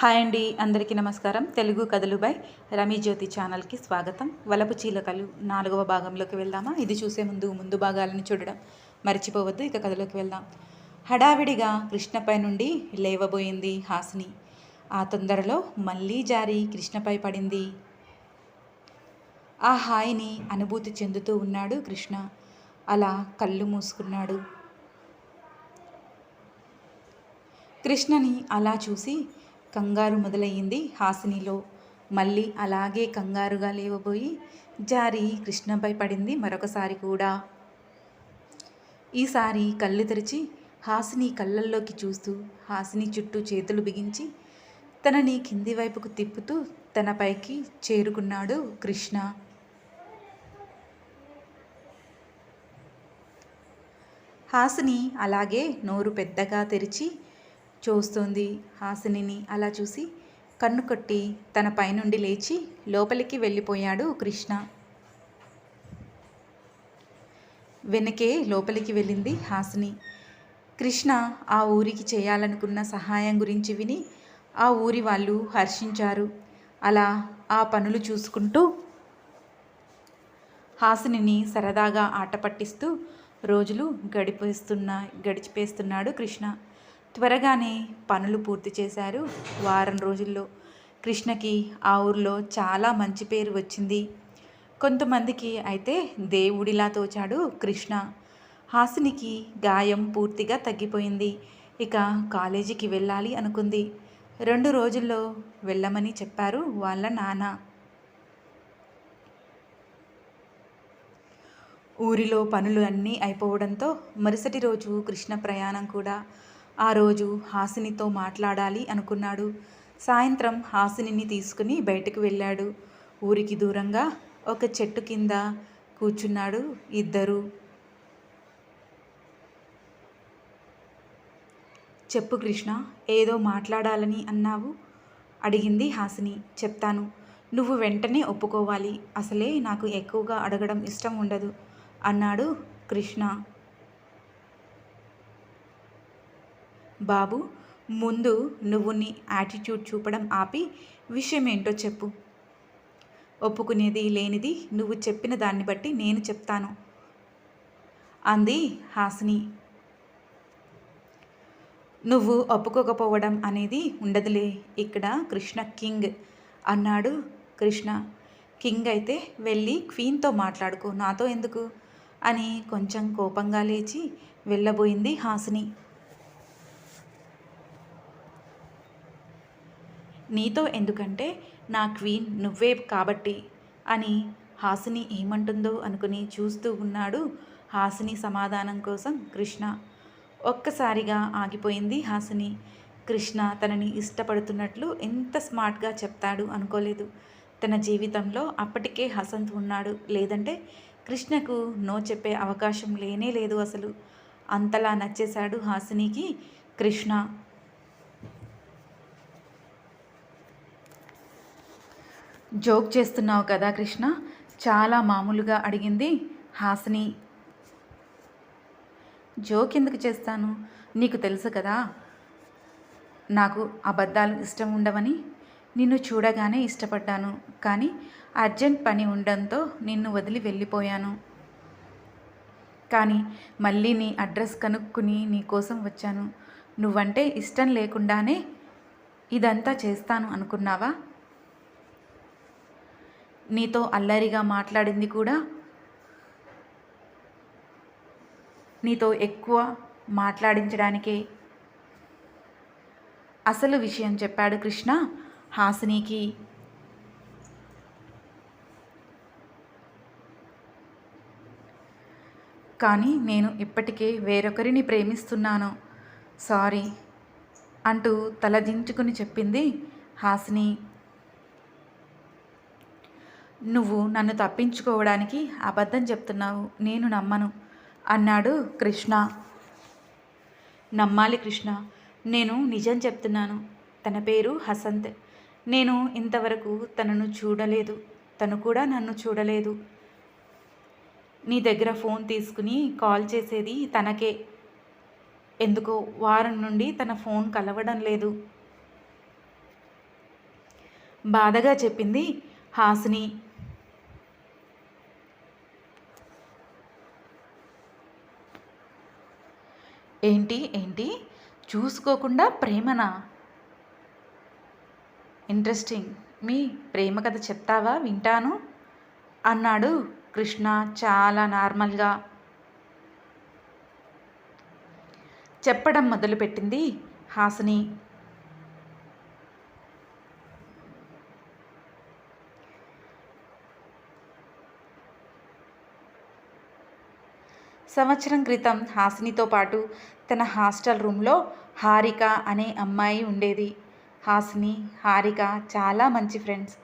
Hi అండి అందరికీ నమస్కారం. తెలుగు కథలు బై రమీజ్యోతి ఛానల్కి స్వాగతం. వలపు చీలకలు నాలుగవ భాగంలోకి వెళ్దామా? ఇది చూసే ముందు ముందు భాగాలను చూడడం మర్చిపోవద్దు ఇక కథలోకి వెళ్దాం. హడావిడిగా కృష్ణపై నుండి లేవబోయింది హాసిని. ఆ తొందరలో మళ్ళీ జారి కృష్ణపై పడింది. ఆ హాయిని అనుభూతి చెందుతూ ఉన్నాడు కృష్ణ. అలా కళ్ళు మూసుకున్నాడు. కృష్ణని అలా చూసి కంగారు మొదలయ్యింది హాసినిలో. మళ్ళీ అలాగే కంగారుగా లేవబోయి జారి కృష్ణపై పడింది మరొకసారి కూడా. ఈసారి కళ్ళు తెరిచి హాసిని కళ్ళల్లోకి చూస్తూ హాసిని చుట్టూ చేతులు బిగించి తనని కింది వైపుకు తిప్పుతూ తనపైకి చేరుకున్నాడు కృష్ణ. హాసిని అలాగే నోరు పెద్దగా తెరిచి చూస్తుంది హాసినిని. అలా చూసి కన్ను కొట్టి తన పైనుండి లేచి లోపలికి వెళ్ళిపోయాడు కృష్ణ. వెనకే లోపలికి వెళ్ళింది హాసిని. కృష్ణ ఆ ఊరికి చేయాలనుకున్న సహాయం గురించి విని ఆ ఊరి వాళ్ళు హర్షించారు. అలా ఆ పనులు చూసుకుంటూ హాసినిని సరదాగా ఆట పట్టిస్తూ రోజులు గడిపేస్తున్న గడిచిపేస్తున్నాడు కృష్ణ. త్వరగానే పనులు పూర్తి చేశారు. వారం రోజుల్లో కృష్ణకి ఆ ఊర్లో చాలా మంచి పేరు వచ్చింది. కొంతమందికి అయితే దేవుడిలా తోచాడు కృష్ణ. హాసినికి గాయం పూర్తిగా తగ్గిపోయింది. ఇక కాలేజీకి వెళ్ళాలి అనుకుంది. రెండు రోజుల్లో వెళ్ళమని చెప్పారు వాళ్ళ నాన్న. ఊరిలో పనులు అన్నీ అయిపోవడంతో మరుసటి రోజు కృష్ణ ప్రయాణం కూడా ఆ రోజు హాసినితో మాట్లాడాలి అనుకున్నాడు. సాయంత్రం హాసినిని తీసుకుని బయటకు వెళ్ళాడు. ఊరికి దూరంగా ఒక చెట్టు కింద కూర్చున్నాడు ఇద్దరు. చెప్పు కృష్ణ ఏదో మాట్లాడాలని అన్నావు? అడిగింది హాసిని. చెప్తాను. నువ్వు వెంటనే ఒప్పుకోవాలి. అసలే నాకు ఎక్కువగా అడగడం ఇష్టం ఉండదు అన్నాడు కృష్ణ. బాబు ముందు నువ్వు నీ యాటిట్యూడ్ చూపడం ఆపి విషయం ఏంటో చెప్పు. ఒప్పుకునేది లేనిది నువ్వు చెప్పిన దాన్ని బట్టి నేను చెప్తాను అంది హాసిని. నువ్వు ఒప్పుకోకపోవడం అనేది ఉండదులే ఇక్కడ కృష్ణ కింగ్ అన్నాడు కృష్ణ. కింగ్ అయితే వెళ్ళి క్వీన్తో మాట్లాడుకో నాతో ఎందుకు? అని కొంచెం కోపంగా లేచి వెళ్ళబోయింది హాసిని. నీతో ఎందుకంటే నా క్వీన్ నువ్వే కాబట్టి అని హాసిని ఏమంటుందో అనుకుని చూస్తూ ఉన్నాడు హాసిని సమాధానం కోసం కృష్ణ. ఒక్కసారిగా ఆగిపోయింది హాసిని. కృష్ణ తనని ఇష్టపడుతున్నట్లు ఎంత స్మార్ట్గా చెప్తాడు అనుకోలేదు. తన జీవితంలో అప్పటికే హసంత్ ఉన్నాడు. లేదంటే కృష్ణకు నో చెప్పే అవకాశం లేనే లేదు అసలు. అంతలా నచ్చేశాడు హాసినికి కృష్ణ. జోక్ చేస్తున్నావు కదా కృష్ణ? చాలా మామూలుగా అడిగింది హాసిని. జోక్ ఎందుకు చేస్తాను? నీకు తెలుసు కదా. నాకు అబద్ధాలు ఇష్టం ఉండవని నిన్ను చూడగానే ఇష్టపడ్డాను. కానీ అర్జెంట్ పని ఉండడంతో నిన్ను వదిలి వెళ్ళిపోయాను. కానీ మళ్ళీ నీ అడ్రస్ కనుక్కుని నీకోసం వచ్చాను. నువ్వంటే ఇష్టం లేకుండానే ఇదంతా చేస్తాను అనుకున్నావా? నీతో అల్లరిగా మాట్లాడింది కూడా? నీతో ఎక్కువ మాట్లాడించడానికే? అసలు విషయం చెప్పాడు కృష్ణ హాసినికి. కానీ నేను ఇప్పటికే వేరొకరిని ప్రేమిస్తున్నాను. సారీ అంటూ తలదించుకుని చెప్పింది హాసిని. నువ్వు నన్ను తప్పించుకోవడానికి అబద్ధం చెప్తున్నావు నేను నమ్మను అన్నాడు కృష్ణ. నమ్మాలి కృష్ణ నేను నిజం చెప్తున్నాను తన పేరు హసంత్. నేను ఇంతవరకు తనను చూడలేదు తను కూడా నన్ను చూడలేదు. నీ దగ్గర ఫోన్ తీసుకుని కాల్ చేసేది తనకే. ఎందుకో వారం నుండి తన ఫోన్ కలవడం లేదు. బాధగా చెప్పింది హాసిని. ఏంటి ఏంటి? చూసుకోకుండా ప్రేమనా? ఇంట్రెస్టింగ్. మీ ప్రేమ కథ చెప్తావా? వింటాను. అన్నాడు కృష్ణ చాలా నార్మల్గా. చెప్పడం మొదలుపెట్టింది హాసిని. సంవత్సరం క్రితం హాసినితో పాటు తన హాస్టల్ రూమ్లో హారిక అనే అమ్మాయి ఉండేది. హాసిని హారిక చాలా మంచి ఫ్రెండ్స్.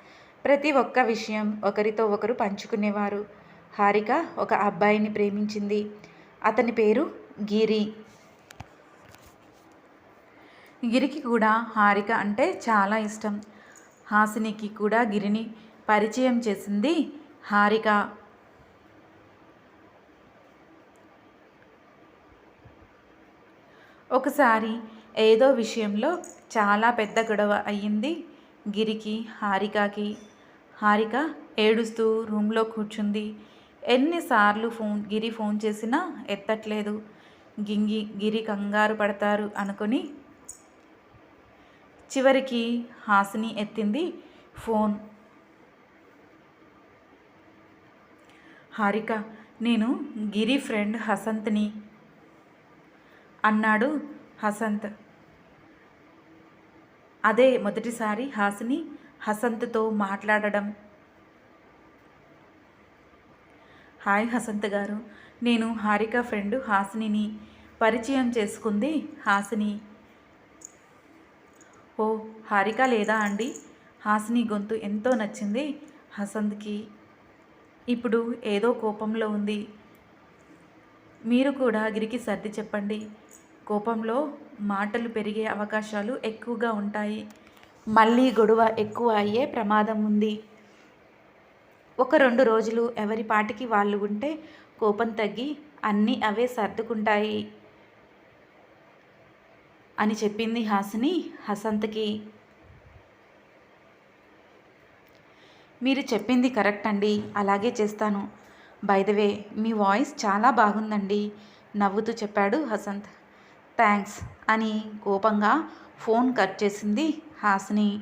ప్రతి ఒక్క విషయం ఒకరితో ఒకరు పంచుకునేవారు. హారిక ఒక అబ్బాయిని ప్రేమించింది. అతని పేరు గిరి. గిరికి కూడా హారిక అంటే చాలా ఇష్టం. హాసినికి కూడా గిరిని పరిచయం చేసింది హారిక. ఒకసారి ఏదో విషయంలో చాలా పెద్ద గొడవ అయ్యింది. గిరికి హారికకి. హారిక ఏడుస్తూ రూమ్లో కూర్చుంది. ఎన్నిసార్లు ఫోన్ గిరి ఫోన్ చేసినా ఎత్తట్లేదు. గింగి గిరి కంగారు పడతారు అనుకుని చివరికి హాసిని ఎత్తింది ఫోన్. హారిక నేను గిరి ఫ్రెండ్ హసంత్ని అన్నాడు హసంత్. అదే మొదటిసారి హాసిని హసంత్తో మాట్లాడడం. హాయ్ హసంత్ గారు నేను హారిక ఫ్రెండ్ హాసినిని పరిచయం చేసుకుంది హాసిని. ఓ హారిక లేదా అండి? హాసిని గొంతు ఎంతో నచ్చింది హసంత్కి. ఇప్పుడు ఏదో కోపంలో ఉంది. మీరు కూడా గిరికి సర్ది చెప్పండి. కోపంలో మాటలు పెరిగే అవకాశాలు ఎక్కువగా ఉంటాయి. మళ్ళీ గొడవ ఎక్కువ అయ్యే ప్రమాదం ఉంది. ఒక రెండు రోజులు ఎవరి పాటికి వాళ్ళు ఉంటే కోపం తగ్గి అన్నీ అవే సర్దుకుంటాయి అని చెప్పింది హాసిని హసంత్కి. మీరు చెప్పింది కరెక్ట్ అండి అలాగే చేస్తాను. బైదవే మీ వాయిస్ చాలా బాగుందండి నవ్వుతూ చెప్పాడు హసంత్. థ్యాంక్స్ అని కోపంగా ఫోన్ కట్ చేసింది హాసిని.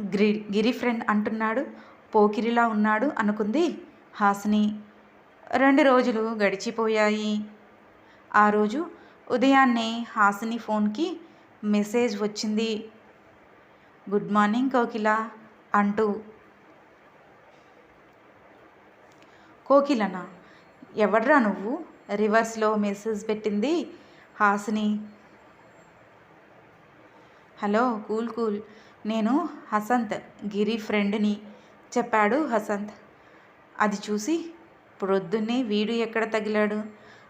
గిరి గిరి ఫ్రెండ్ అంటున్నాడు పోకిరిలా ఉన్నాడు అనుకుంది హాసిని. రెండు రోజులు గడిచిపోయాయి. ఆ రోజు ఉదయాన్నే హాసిని ఫోన్కి మెసేజ్ వచ్చింది. గుడ్ మార్నింగ్ కోకిల అంటూ. కోకిలనా? ఎవడ్రా నువ్వు? రివర్స్లో మెసేజ్ పెట్టింది హాసిని. Hello cool cool. నేను హసంత్ గిరి ఫ్రెండ్ని చెప్పాడు హసంత్. అది చూసి ప్రొద్దున్నే వీడు ఎక్కడ తగిలాడు?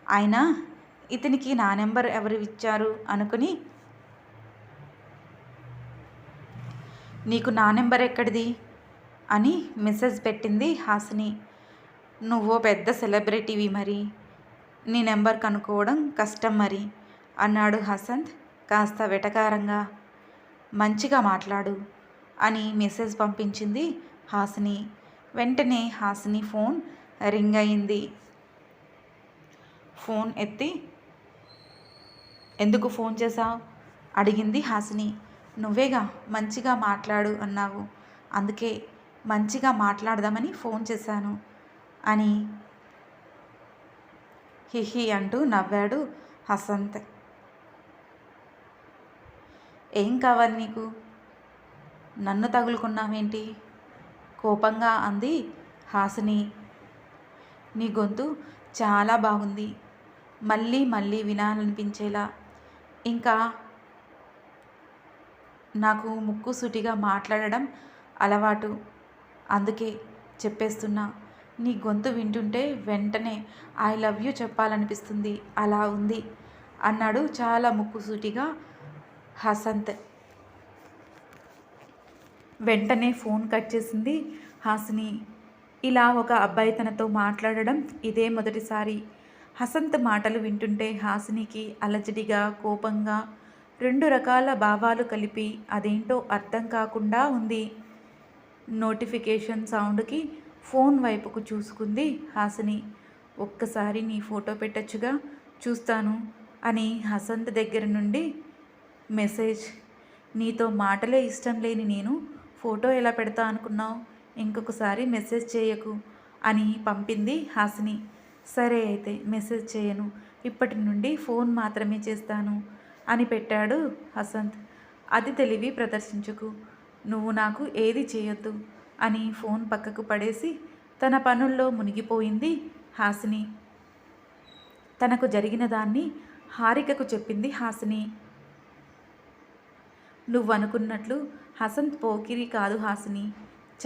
ఆయన ఇతనికి నా నెంబర్ ఎవరు ఇచ్చారు అనుకుని నీకు నా నెంబర్ ఎక్కడిది? అని మెసేజ్ పెట్టింది హాసిని. నువ్వో పెద్ద సెలబ్రిటీవి మరి. నీ నెంబర్ కనుక్కోవడం కష్టం మరి. అన్నాడు హసంత్ కాస్త వెటకారంగా. మంచిగా మాట్లాడు అని మెసేజ్ పంపించింది హాసిని. వెంటనే హాసిని ఫోన్ రింగ్ అయింది. ఫోన్ ఎత్తి ఎందుకు ఫోన్ చేశావు? అడిగింది హాసిని. నువ్వేగా మంచిగా మాట్లాడు అన్నావు. అందుకే మంచిగా మాట్లాడదామని ఫోన్ చేశాను అని హిహి అంటూ నవ్వాడు హసంత్. ఏం కావాలి నీకు? నన్ను తగులుకున్నావేంటి? కోపంగా అంది హాసిని. నీ గొంతు చాలా బాగుంది. మళ్ళీ మళ్ళీ వినాలనిపించేలా. ఇంకా నాకు ముక్కు సూటిగా మాట్లాడడం అలవాటు. అందుకే చెప్పేస్తున్నా. నీ గొంతు వింటుంటే వెంటనే ఐ లవ్ యూ చెప్పాలనిపిస్తుంది. అలా ఉంది అన్నాడు చాలా ముక్కుసూటిగా హసంత్. వెంటనే ఫోన్ కట్ చేసింది హాసిని. ఇలా ఒక అబ్బాయి తనతో మాట్లాడడం ఇదే మొదటిసారి. హసంత్ మాటలు వింటుంటే హాసినికి అలజడిగా కోపంగా రెండు రకాల భావాలు కలిపి అదేంటో అర్థం కాకుండా ఉంది. నోటిఫికేషన్ సౌండ్కి ఫోన్ వైపుకు చూసుకుంది హాసిని. ఒక్కసారి నీ ఫోటో పెట్టచ్చుగా చూస్తాను అని హసంత్ దగ్గర నుండి మెసేజ్. నీతో మాటలే ఇష్టం లేని నేను ఫోటో ఎలా పెడతా అనుకున్నావు? ఇంకొకసారి మెసేజ్ చేయకు అని పంపింది హాసిని. సరే అయితే మెసేజ్ చేయను. ఇప్పటి నుండి ఫోన్ మాత్రమే చేస్తాను అని పెట్టాడు హసంత్. అది తెలివి ప్రదర్శించుకు. నువ్వు నాకు ఏది చేయొద్దు. అని ఫోన్ పక్కకు పడేసి తన పనుల్లో మునిగిపోయింది హాసిని. తనకు జరిగిన దాన్ని హారికకు చెప్పింది హాసిని. నువ్వు అనుకున్నట్లు హసంత్ పోకిరి కాదు హాసిని.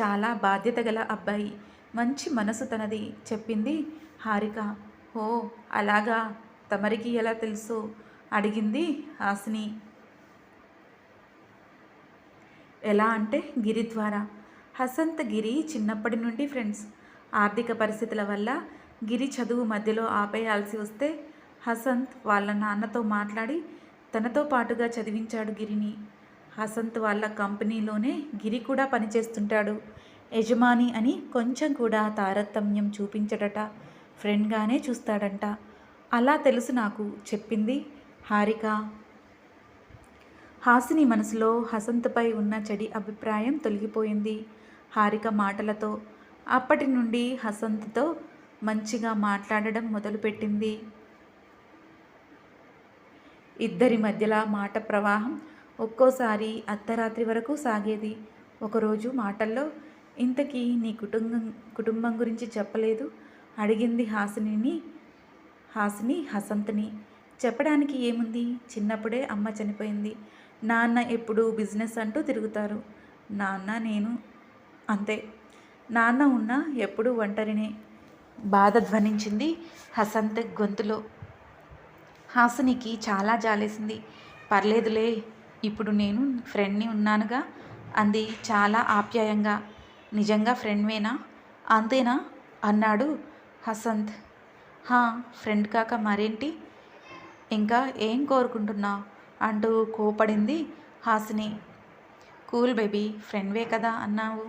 చాలా బాధ్యత గల అబ్బాయి. మంచి మనసు తనది చెప్పింది హారిక. ఓ అలాగా? తమరికి ఎలా తెలుసు? అడిగింది హాసిని. ఎలా అంటే గిరి ద్వారా. హసంత్ గిరి చిన్నప్పటి నుండి ఫ్రెండ్స్. ఆర్థిక పరిస్థితుల వల్ల గిరి చదువు మధ్యలో ఆపేయాల్సి వస్తే హసంత్ వాళ్ళ నాన్నతో మాట్లాడి తనతో పాటుగా చదివించాడు గిరిని. హసంత్ వాళ్ళ కంపెనీలోనే గిరి కూడా పనిచేస్తుంటాడు. యజమాని అని కొంచెం కూడా తారతమ్యం చూపించడట ఫ్రెండ్గానే చూస్తాడంట. అలా తెలుసు నాకు చెప్పింది హారిక. హాసిని మనసులో హసంత్పై ఉన్న చెడి అభిప్రాయం తొలగిపోయింది. హారిక మాటలతో అప్పటి నుండి హసంత్తో మంచిగా మాట్లాడడం మొదలుపెట్టింది. ఇద్దరి మధ్యలా మాట ప్రవాహం ఒక్కోసారి అర్ధరాత్రి వరకు సాగేది. ఒకరోజు మాటల్లో ఇంతకీ నీ కుటుంబం కుటుంబం గురించి చెప్పలేదు అడిగింది హాసినిని హాసిని హసంత్ని. చెప్పడానికి ఏముంది? చిన్నప్పుడే అమ్మ చనిపోయింది. నాన్న ఎప్పుడు బిజినెస్ అంటూ తిరుగుతారు. నాన్న నేను అంతే. నాన్న ఉన్న ఎప్పుడు ఒంటరినే. బాధ ధ్వనించింది హసంత్ గొంతులో. హాసినికి చాలా జాలేసింది. పర్లేదులే ఇప్పుడు నేను ఫ్రెండ్ని ఉన్నానుగా అంది చాలా ఆప్యాయంగా. నిజంగా ఫ్రెండ్వేనా? అంతేనా? అన్నాడు హసంత్. హా ఫ్రెండ్ కాక మరేంటి? ఇంకా ఏం కోరుకుంటున్నావు? అంటూ కోపడింది హాసిని. కూల్ బేబీ ఫ్రెండ్వే కదా అన్నావు.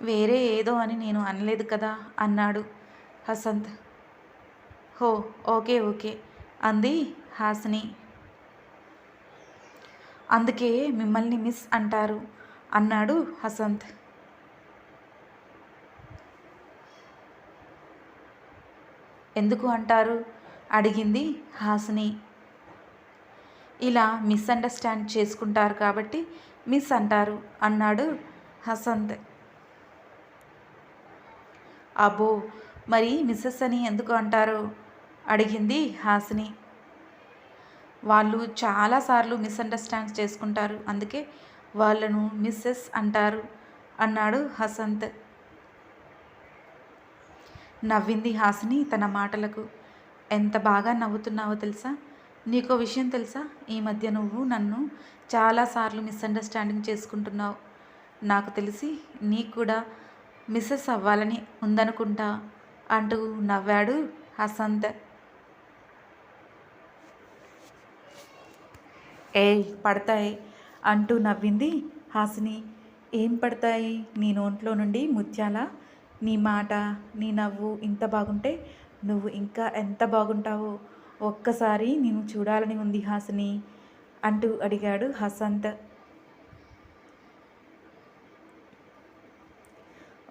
వేరే ఏదో అని నేను అనలేదు కదా అన్నాడు హసంత్. హో ఓకే ఓకే అంది హాసిని. అందుకే మిమ్మల్ని మిస్ అంటారు అన్నాడు హసంత్. ఎందుకు అంటారు? అడిగింది హాసిని. ఇలా మిస్అండర్స్టాండ్ చేసుకుంటారు కాబట్టి మిస్ అంటారు అన్నాడు హసంత్. అబ్బో మరి మిస్సెస్ అని ఎందుకు అంటారు? అడిగింది హాసిని. వాళ్ళు చాలాసార్లు మిస్అండర్స్టాండ్ చేసుకుంటారు అందుకే వాళ్ళను మిస్సెస్ అంటారు అన్నాడు హసంత్. నవ్వింది హాసిని తన మాటలకు. ఎంత బాగా నవ్వుతున్నావో తెలుసా? నీకో విషయం తెలుసా? ఈ మధ్య నువ్వు నన్ను చాలాసార్లు మిస్అండర్స్టాండింగ్ చేసుకుంటున్నావు. నాకు తెలిసి నీకు కూడా మిస్సెస్ అవ్వాలని ఉందనుకుంటా అంటూ నవ్వాడు హసంత్. ఏ పడతాయి అంటూ నవ్వింది హాసిని. ఏం పడతాయి నీ నోట్లో నుండి ముత్యాల? నీ మాట నీ నవ్వు ఇంత బాగుంటే నువ్వు ఇంకా ఎంత బాగుంటావో ఒక్కసారి నేను చూడాలని ఉంది హాసిని అంటూ అడిగాడు హసంత్.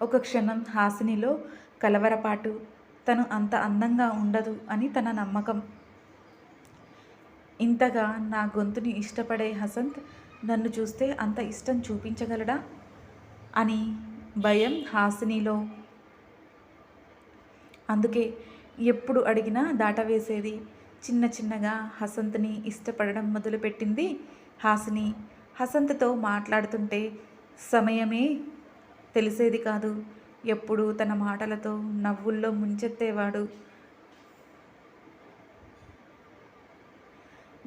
ఒక క్షణం హాసినిలో కలవరపాటు తను అంత అందంగా ఉండదు అని తన నమ్మకం. ఇంతగా నా గొంతుని ఇష్టపడే హసంత్ నన్ను చూస్తే అంత ఇష్టం చూపించగలడా? అని భయం హాసినిలో. అందుకే ఎప్పుడు అడిగినా దాటవేసేది. చిన్న చిన్నగా హసంత్ని ఇష్టపడడం మొదలుపెట్టింది హాసిని. హసంత్తో మాట్లాడుతుంటే సమయమే తెలిసేది కాదు. ఎప్పుడు తన మాటలతో నవ్వుల్లో ముంచెత్తేవాడు.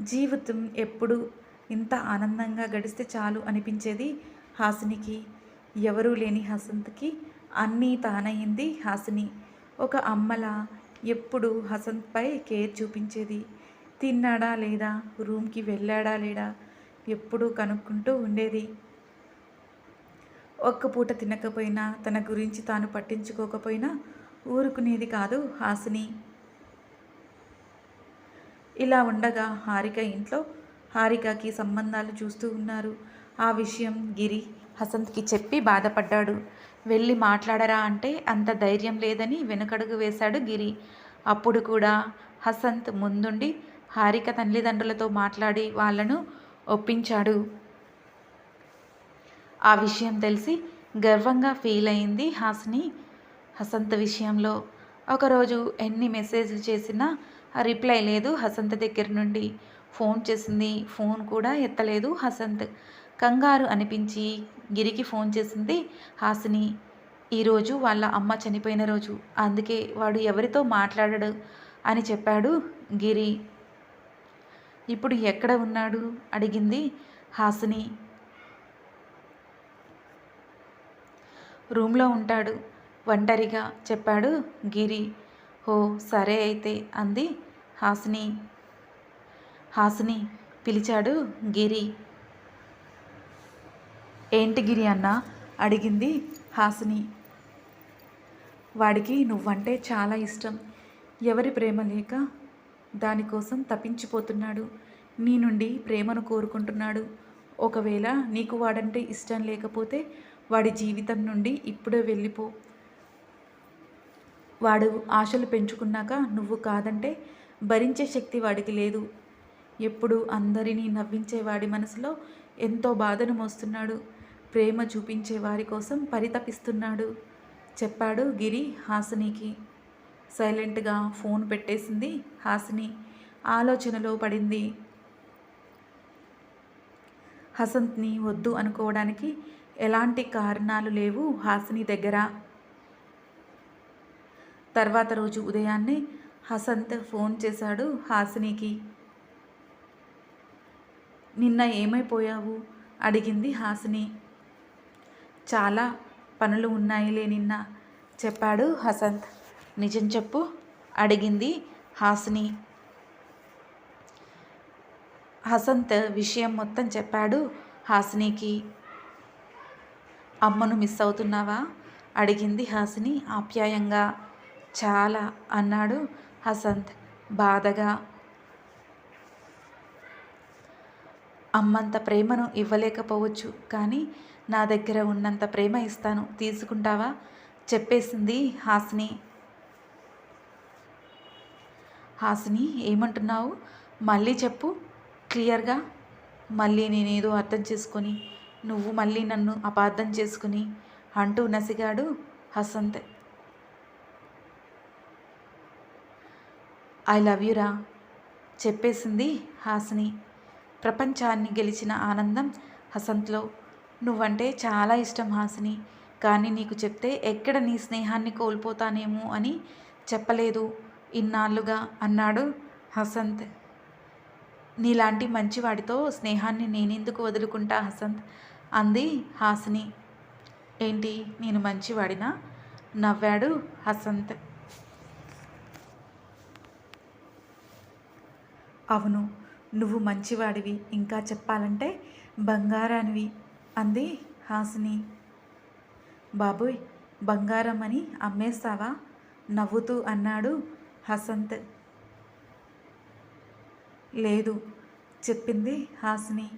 జీవితం ఎప్పుడు ఇంత ఆనందంగా గడిస్తే చాలు అనిపించేది హాసినికి. ఎవరూ లేని హసంత్కి అన్నీ తానయ్యింది హాసిని. ఒక అమ్మలా ఎప్పుడు హసంత్పై కేర్ చూపించేది? తిన్నాడా లేదా? రూమ్కి వెళ్ళాడా లేడా ఎప్పుడూ కనుక్కుంటూ ఉండేది. ఒక్క పూట తినకపోయినా తన గురించి తాను పట్టించుకోకపోయినా ఊరుకునేది కాదు హాసిని. ఇలా ఉండగా హారిక ఇంట్లో హారికకి సంబంధాలు చూస్తూ ఉన్నారు. ఆ విషయం గిరి హసంత్కి చెప్పి బాధపడ్డాడు. వెళ్ళి మాట్లాడరా అంటే అంత ధైర్యం లేదని వెనుకడుగు వేశాడు గిరి. అప్పుడు కూడా హసంత్ ముందుండి హారిక తల్లిదండ్రులతో మాట్లాడి వాళ్ళను ఒప్పించాడు. ఆ విషయం తెలిసి గర్వంగా ఫీల్ అయింది హాస్ని. హసంత్ విషయంలో ఒకరోజు ఎన్ని మెసేజ్లు చేసినా రిప్లై లేదు హసంత్ దగ్గర నుండి. ఫోన్ చేసింది ఫోన్ కూడా ఎత్తలేదు హసంత్. కంగారు అనిపించి గిరికి ఫోన్ చేసింది హాసిని. ఈరోజు వాళ్ళ అమ్మ చనిపోయిన రోజు. అందుకే వాడు ఎవరితో మాట్లాడడు అని చెప్పాడు గిరి. ఇప్పుడు ఎక్కడ ఉన్నాడు? అడిగింది హాసిని. రూమ్లో ఉంటాడు ఒంటరిగా చెప్పాడు గిరి. ఓ సరే అయితే అంది హాసిని. హాసిని పిలిచాడు గిరి. ఏంటి గిరి అన్న? అడిగింది హాసిని. వాడికి నువ్వంటే చాలా ఇష్టం. ఎవరి ప్రేమ లేక దానికోసం తప్పించిపోతున్నాడు. నీ నుండి ప్రేమను కోరుకుంటున్నాడు. ఒకవేళ నీకు వాడంటే ఇష్టం లేకపోతే వాడి జీవితం నుండి ఇప్పుడే వెళ్ళిపో. వాడు ఆశలు పెంచుకున్నాక నువ్వు కాదంటే భరించే శక్తి వాడికి లేదు. ఎప్పుడు అందరినీ నవ్వించే వాడి మనసులో ఎంతో బాధను మోస్తున్నాడు. ప్రేమ చూపించే వారి కోసం పరితపిస్తున్నాడు. చెప్పాడు గిరి హాసినికి. సైలెంట్గా ఫోన్ పెట్టేసింది హాసిని. ఆలోచనలో పడింది. హసంత్ని వద్దు అనుకోవడానికి ఎలాంటి కారణాలు లేవు హాసిని దగ్గర. తర్వాత రోజు ఉదయాన్నే హసంత్ ఫోన్ చేశాడు హాసినికి. నిన్న ఏమైపోయావు? అడిగింది హాసిని. చాలా పనులు ఉన్నాయిలే నిన్న చెప్పాడు హసంత్. నిజం చెప్పు అడిగింది హాసిని. హసంత్ విషయం మొత్తం చెప్పాడు హాసినికి. అమ్మను మిస్ అవుతున్నావా? అడిగింది హాసిని ఆప్యాయంగా. చాలా అన్నాడు హసంత్ బాధగా. అమ్మంత ప్రేమను ఇవ్వలేకపోవచ్చు. కానీ నా దగ్గర ఉన్నంత ప్రేమ ఇస్తాను. తీసుకుంటావా? చెప్పేసింది హాసిని. హాసిని ఏమంటున్నావు? మళ్ళీ చెప్పు. క్లియర్గా? మళ్ళీ నేనేదో అర్థం చేసుకొని నువ్వు మళ్ళీ నన్ను అపార్థం చేసుకుని అంటూ నసిగాడు హసంత్. ఐ లవ్ యురా చెప్పేసింది హాసిని. ప్రపంచాన్ని గెలిచిన ఆనందం హసంత్లో. నువ్వంటే చాలా ఇష్టం హాసిని కానీ నీకు చెప్తే ఎక్కడ నీ స్నేహాన్ని కోల్పోతానేమో అని చెప్పలేదు. ఇన్నాళ్ళుగా అన్నాడు హసంత్. నీలాంటి మంచివాడితో స్నేహాన్ని నేనెందుకు వదులుకుంటా హసంత్? అంది హాసిని. ఏంటి? నేను మంచివాడినా? నవ్వాడు హసంత్. అవును నువ్వు మంచివాడివి ఇంకా చెప్పాలంటే బంగారానివి అంది హాసిని. బాబోయ్ బంగారం అని అమ్మేస్తావా? నవ్వుతూ అన్నాడు హసంత్. లేదు చెప్పింది హాసిని.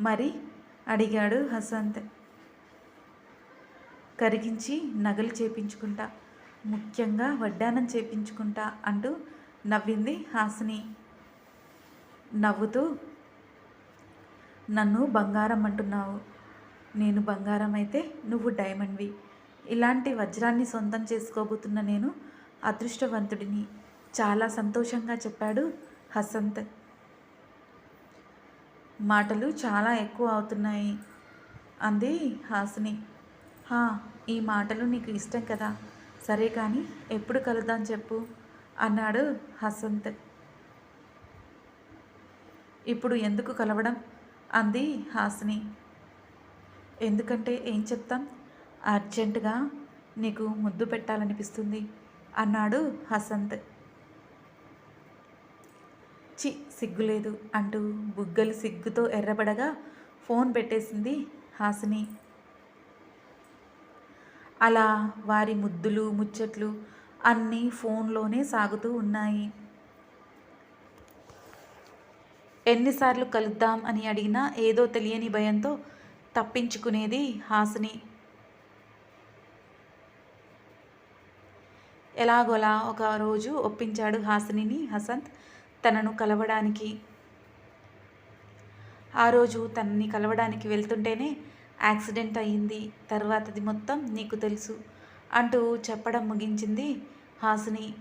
మరి అడిగాడు హసంత్. కరిగించి నగలు చేపించుకుంటా. ముఖ్యంగా వడ్డానం చేపించుకుంటా అంటూ నవ్వింది హాసిని. నవ్వుతూ నన్ను బంగారం అంటున్నావు. నేను బంగారం అయితే నువ్వు డైమండ్వి. ఇలాంటి వజ్రాన్ని సొంతం చేసుకోబోతున్న నేను అదృష్టవంతుడిని. చాలా సంతోషంగా చెప్పాడు హసంత్. మాటలు చాలా ఎక్కువ అవుతున్నాయి అంది హాసిని. హా ఈ మాటలు నీకు ఇష్టం కదా. సరే కానీ ఎప్పుడు కలుద్దాం చెప్పు? అన్నాడు హసంత్. ఇప్పుడు ఎందుకు కలవడం? అంది హాసిని. ఎందుకంటే ఏం చెప్తాం? అర్జెంటుగా నీకు ముద్దు పెట్టాలనిపిస్తుంది అన్నాడు హసంత్. చి సిగ్గులేదు అంటూ బుగ్గలు సిగ్గుతో ఎర్రబడగా ఫోన్ పెట్టేసింది హాసిని. అలా వారి ముద్దులు ముచ్చట్లు అన్నీ ఫోన్లోనే సాగుతూ ఉన్నాయి. ఎన్నిసార్లు కలుద్దాం అని అడిగినా ఏదో తెలియని భయంతో తప్పించుకునేది హాసిని. ఎలాగోలా ఒక రోజు ఒప్పించాడు హాసినిని హసంత్ తనను కలవడానికి. ఆ రోజు తనని కలవడానికి వెళ్తుంటేనే యాక్సిడెంట్ అయ్యింది. తర్వాతది మొత్తం నీకు తెలుసు అంటూ చెప్పడం ముగించింది హాసిని.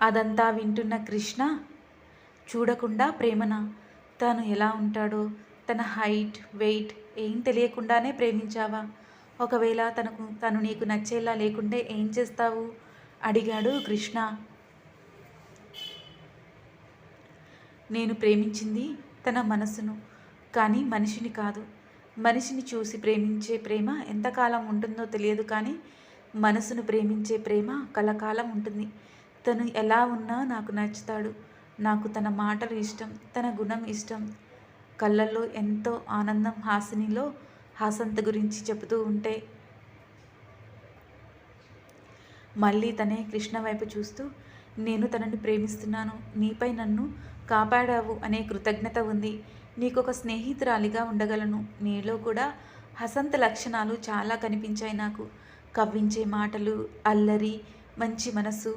అదంతా వింటున్న కృష్ణ చూడకుండా ప్రేమన తను ఎలా ఉంటాడో తన హైట్ వెయిట్ ఏం తెలియకుండానే ప్రేమించావా? ఒకవేళ తనకు తను నీకు నచ్చేలా లేకుంటే ఏం చేస్తావు? అడిగాడు కృష్ణ. నేను ప్రేమించింది తన మనసును. కానీ మనిషిని కాదు. మనిషిని చూసి ప్రేమించే ప్రేమ ఎంతకాలం ఉంటుందో తెలియదు కానీ మనసును ప్రేమించే ప్రేమ కలకాలం ఉంటుంది. తను ఎలా ఉన్నా నాకు నచ్చుతాడు. నాకు తన మాటలు ఇష్టం తన గుణం ఇష్టం. కళ్ళల్లో ఎంతో ఆనందం హాసినిలో హాసంత గురించి చెబుతూ ఉంటే మళ్ళీ తనే కృష్ణ వైపు చూస్తూ నేను తనని ప్రేమిస్తున్నాను. నీపై నన్ను కాపాడావు అనే కృతజ్ఞత ఉంది. నీకు ఒక స్నేహితురాలిగా ఉండగలను. నీలో కూడా హసంత లక్షణాలు చాలా కనిపించాయి నాకు. కవ్వించే మాటలు అల్లరి మంచి మనసు.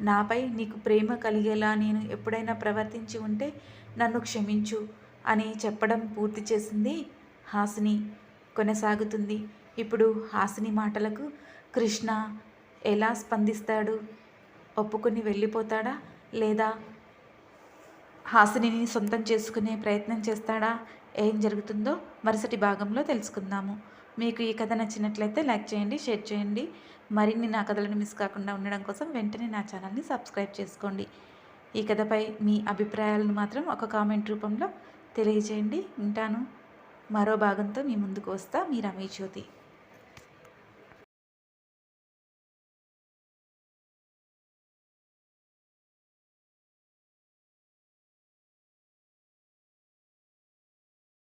నాపై నీకు ప్రేమ కలిగేలా నేను ఎప్పుడైనా ప్రవర్తించి ఉంటే నన్ను క్షమించు అని చెప్పడం పూర్తి చేసింది హాసిని. కొనసాగుతుంది. ఇప్పుడు హాసిని మాటలకు కృష్ణ ఎలా స్పందిస్తాడు? ఒప్పుకొని వెళ్ళిపోతాడా లేదా హాసినిని సొంతం చేసుకునే ప్రయత్నం చేస్తాడా? ఏం జరుగుతుందో మరుసటి భాగంలో తెలుసుకుందాము. మీకు ఈ కథ నచ్చినట్లయితే లైక్ చేయండి షేర్ చేయండి. మరిన్ని నా కథలను మిస్ కాకుండా ఉండడం కోసం వెంటనే నా ఛానల్ని సబ్స్క్రైబ్ చేసుకోండి. ఈ కథపై మీ అభిప్రాయాలను మాత్రం ఒక కామెంట్ రూపంలో తెలియజేయండి. ఉంటాను. మరో భాగంతో మీ ముందుకు వస్తా. మీ రమేష్ జ్యోతి.